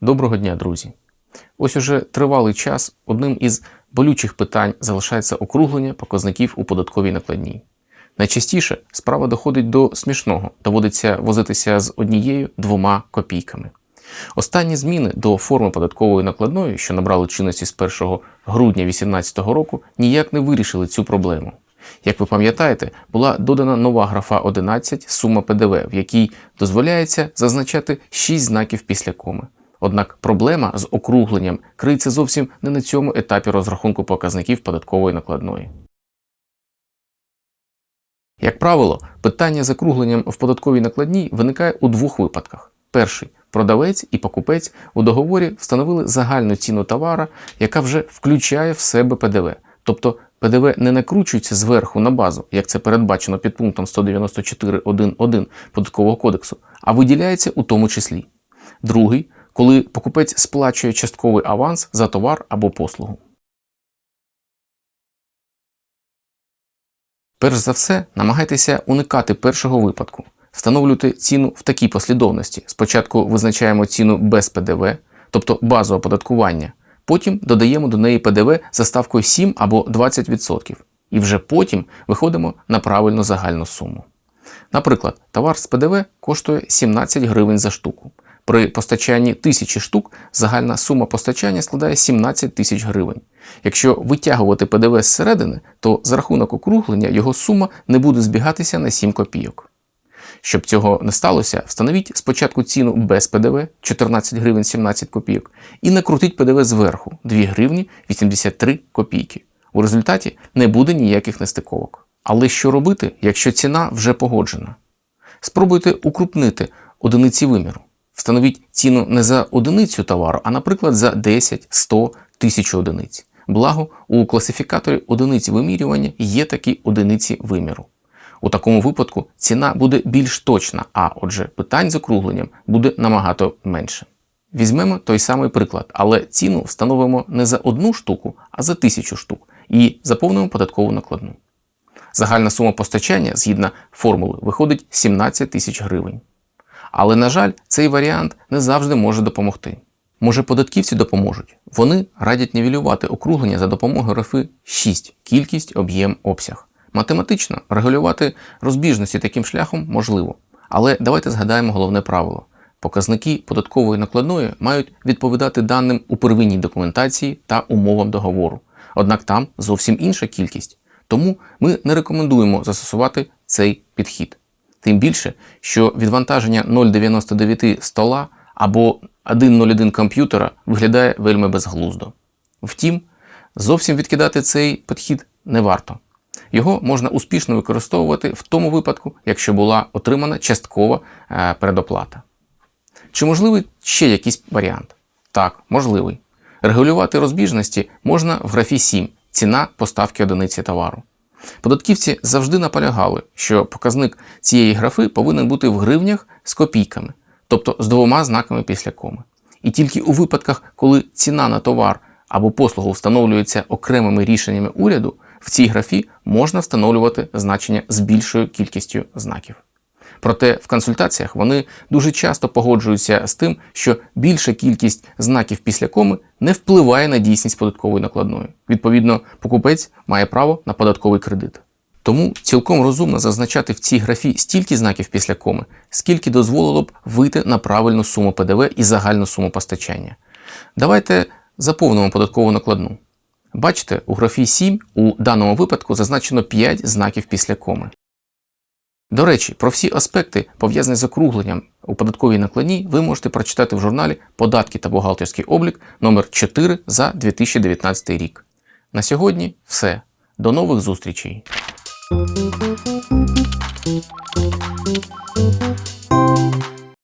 Доброго дня, друзі! Ось уже тривалий час одним із болючих питань залишається округлення показників у податковій накладній. Найчастіше справа доходить до смішного, доводиться возитися з однією двома копійками. Останні зміни до форми податкової накладної, що набрали чинності з 1 грудня 2018 року, ніяк не вирішили цю проблему. Як ви пам'ятаєте, була додана нова графа 11 сума ПДВ, в якій дозволяється зазначати 6 знаків після коми. Однак проблема з округленням криється зовсім не на цьому етапі розрахунку показників податкової накладної. Як правило, питання з округленням в податковій накладній виникає у двох випадках. Перший продавець і покупець у договорі встановили загальну ціну товара, яка вже включає в себе ПДВ. Тобто ПДВ не накручується зверху на базу, як це передбачено під пунктом 194.1.1 податкового кодексу, а виділяється у тому числі. Другий коли покупець сплачує частковий аванс за товар або послугу. Перш за все, намагайтеся уникати першого випадку. Встановлюйте ціну в такій послідовності. Спочатку визначаємо ціну без ПДВ, тобто базу оподаткування, потім додаємо до неї ПДВ за ставкою 7 або 20%, і вже потім виходимо на правильну загальну суму. Наприклад, товар з ПДВ коштує 17 гривень за штуку. При постачанні тисячі штук загальна сума постачання складає 17 тисяч гривень. Якщо витягувати ПДВ зсередини, то за рахунок округлення його сума не буде збігатися на 7 копійок. Щоб цього не сталося, встановіть спочатку ціну без ПДВ 14 гривень 17 копійок і накрутіть ПДВ зверху 2 гривні 83 копійки. У результаті не буде ніяких нестиковок. Але що робити, якщо ціна вже погоджена? Спробуйте укрупнити одиниці виміру. Встановіть ціну не за одиницю товару, а, наприклад, за 10, 100, 1000 одиниць. Благо, у класифікаторі одиниць вимірювання є такі одиниці виміру. У такому випадку ціна буде більш точна, а отже, питань з округленням буде набагато менше. Візьмемо той самий приклад, але ціну встановимо не за одну штуку, а за тисячу штук і заповнимо податкову накладну. Загальна сума постачання згідно формули виходить 17 тисяч гривень. Але, на жаль, цей варіант не завжди може допомогти. Може, податківці допоможуть. Вони радять нівелювати округлення за допомогою графи 6 кількість, об'єм, обсяг. Математично регулювати розбіжності таким шляхом можливо. Але давайте згадаємо головне правило. Показники податкової накладної мають відповідати даним у первинній документації та умовам договору. Однак там зовсім інша кількість. Тому ми не рекомендуємо застосувати цей підхід. Тим більше, що відвантаження 0,99 стола або 1,01 комп'ютера виглядає вельми безглуздо. Втім, зовсім відкидати цей підхід не варто. Його можна успішно використовувати в тому випадку, якщо була отримана часткова е, передоплата. Чи можливий ще якийсь варіант? Так, можливий. Регулювати розбіжності можна в графі 7 ціна поставки одиниці товару. Податківці завжди наполягали, що показник цієї графи повинен бути в гривнях з копійками, тобто з двома знаками після коми. І тільки у випадках, коли ціна на товар або послугу встановлюється окремими рішеннями уряду, в цій графі можна встановлювати значення з більшою кількістю знаків. Проте в консультаціях вони дуже часто погоджуються з тим, що більша кількість знаків після коми не впливає на дійсність податкової накладної. Відповідно, покупець має право на податковий кредит. Тому цілком розумно зазначати в цій графі стільки знаків після коми, скільки дозволило б вийти на правильну суму ПДВ і загальну суму постачання. Давайте заповнимо податкову накладну. Бачите, у графі 7 у даному випадку зазначено 5 знаків після коми. До речі, про всі аспекти, пов'язані з округленням у податковій накладній, ви можете прочитати в журналі Податки та бухгалтерський облік номер 4 за 2019 рік. На сьогодні все. До нових зустрічей!